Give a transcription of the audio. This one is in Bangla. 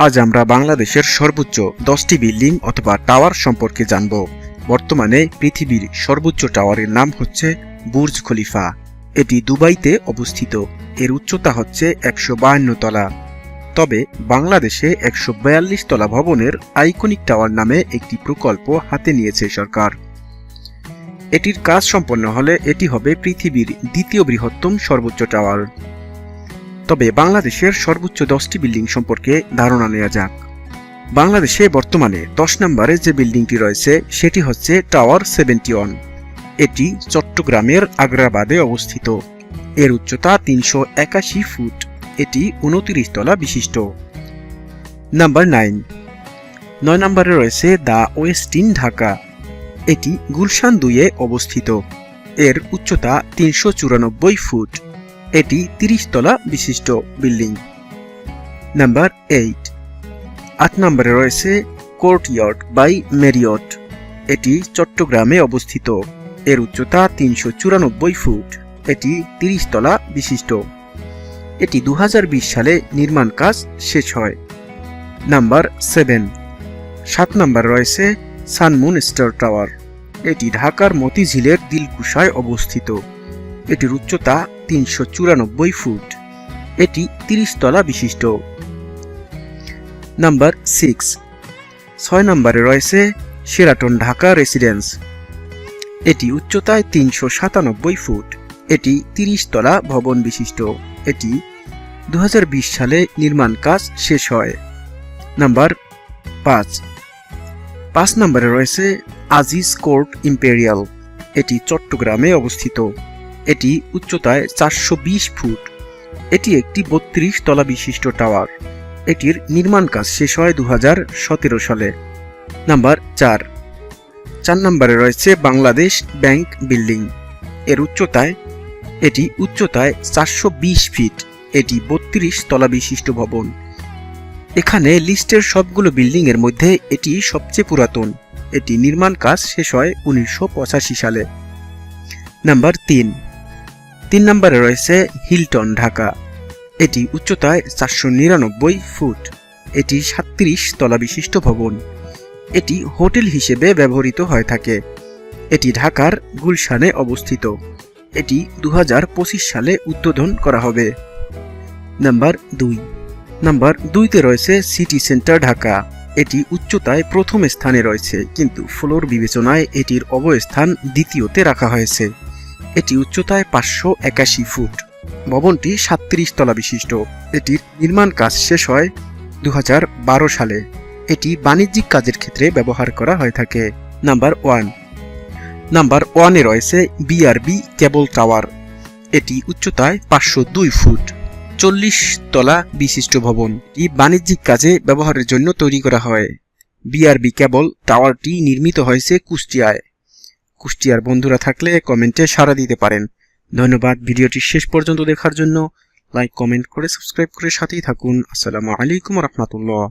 আজ আমরা বাংলাদেশের সর্বোচ্চ দশটি বিল্ডিং অথবা টাওয়ার সম্পর্কে জানব। বর্তমানে পৃথিবীর সর্বোচ্চ টাওয়ারের নাম হচ্ছে বুর্জ খলিফা। এটি দুবাইতে অবস্থিত। এর উচ্চতা হচ্ছে একশো তলা। তবে বাংলাদেশে একশো বিয়াল্লিশ তলা ভবনের আইকনিক টাওয়ার নামে একটি প্রকল্প হাতে নিয়েছে সরকার। এটির কাজ সম্পন্ন হলে এটি হবে পৃথিবীর দ্বিতীয় বৃহত্তম সর্বোচ্চ টাওয়ার। তবে বাংলাদেশের সর্বোচ্চ দশটি বিল্ডিং সম্পর্কে ধারণা নেওয়া যাক। বাংলাদেশে বর্তমানে দশ নম্বরে যে বিল্ডিংটি রয়েছে, সেটি হচ্ছে টাওয়ার সেভেন্টি ওয়ান। এটি চট্টগ্রামের আগ্রাবাদে অবস্থিত। এর উচ্চতা তিনশো একাশি ফুট। এটি উনতিরিশ তলা বিশিষ্ট। Number nine. নয় নম্বরে রয়েছে দ্য ওয়েস্টিন ঢাকা। এটি গুলশান দুইয়ে অবস্থিত। এর উচ্চতা তিনশো চুরানব্বই ফুট। এটি তিরিশ তলা বিশিষ্ট বিল্ডিং। Number eight. আট নম্বরে রয়েছে কোর্টইয়ার্ড বাই মেরিয়ট। এটি চট্টগ্রামে অবস্থিত। এর উচ্চতা তিনশো চুরানব্বই ফুট। এটি তিরিশ তলা বিশিষ্ট। এটি দু হাজার বিশ সালে নির্মাণ কাজ শেষ হয়। Number seven. সাত নম্বর রয়েছে সানমুন স্টার টাওয়ার। এটি ঢাকার মতিঝিলের দিলকুশায় অবস্থিত। এটির উচ্চতা তিনশো চুরানব্বই ফুট। এটি তিরিশ তলা বিশিষ্ট। Number six. ছয় নম্বরে রয়েছে সেরাটন ঢাকা রেসিডেন্স। এটি উচ্চতায় তিনশো সাতানব্বই ফুট। এটি তিরিশ তলা ভবন বিশিষ্ট। এটি দু হাজার বিশ সালে নির্মাণ কাজ শেষ হয়। নাম্বার পাঁচ। পাঁচ নম্বরে রয়েছে আজিজ কোর্ট ইম্পেরিয়াল। এটি চট্টগ্রামে অবস্থিত। এটি উচ্চতায় চারশো বিশ ফুট। এটি একটি বত্রিশ তলা বিশিষ্ট টাওয়ার। এটির নির্মাণ কাজ শেষ হয় দু হাজার সতেরো সালে। নাম্বার চার। চার নম্বরে রয়েছে বাংলাদেশ ব্যাংক বিল্ডিং। এর উচ্চতায়, এটি উচ্চতায় চারশো বিশ ফিট। এটি বত্রিশ তলা বিশিষ্ট ভবন। এখানে লিস্টের সবগুলো বিল্ডিং এর মধ্যে এটি সবচেয়ে পুরাতন। এটি নির্মাণ কাজ শেষ হয় উনিশশো পঁচাশি সালে। নাম্বার তিন। তিন নম্বরে রয়েছে হিলটন, ঢাকা। এটি উচ্চতায় চারশো নিরানব্বই ফুট। এটি সাত্রিশ তলা বিশিষ্ট ভবন। এটি হোটেল হিসেবে ব্যবহৃত হয়ে থাকে। এটি ঢাকার গুলশানে অবস্থিত। এটি দু হাজার পঁচিশ সালে উদ্বোধন করা হবে। নাম্বার দুই। নাম্বার দুইতে রয়েছে সিটি সেন্টার, ঢাকা। এটি উচ্চতায় প্রথম স্থানে রয়েছে, কিন্তু ফ্লোর বিবেচনায় এটির অবস্থান দ্বিতীয়তে রাখা হয়েছে। এটি উচ্চতায় পাঁচশো একাশি ফুট। ভবনটি সাত্রিশ তলা বিশিষ্ট। এটির নির্মাণ কাজ শেষ হয় দু হাজার বারো সালে। এটি বাণিজ্যিক কাজের ক্ষেত্রে ব্যবহার করা হয়ে থাকে। Number one. নাম্বার ওয়ানে রয়েছে বিআরবি কেবল টাওয়ার। এটি উচ্চতায় পাঁচশো দুই ফুট। চল্লিশ তলা বিশিষ্ট ভবন। এটি বাণিজ্যিক কাজে ব্যবহারের জন্য তৈরি করা হয়। বিআরবি কেবল টাওয়ারটি নির্মিত হয়েছে কুষ্টিয়ায়। কুষ্টিয়ার বন্ধুরা থাকলে কমেন্টে সাড়া দিতে পারেন। ধন্যবাদ, ভিডিওটি শেষ পর্যন্ত দেখার জন্য। লাইক, কমেন্ট করে সাবস্ক্রাইব করে সাথেই থাকুন। আসসালামু আলাইকুম রহমতুল্লাহ।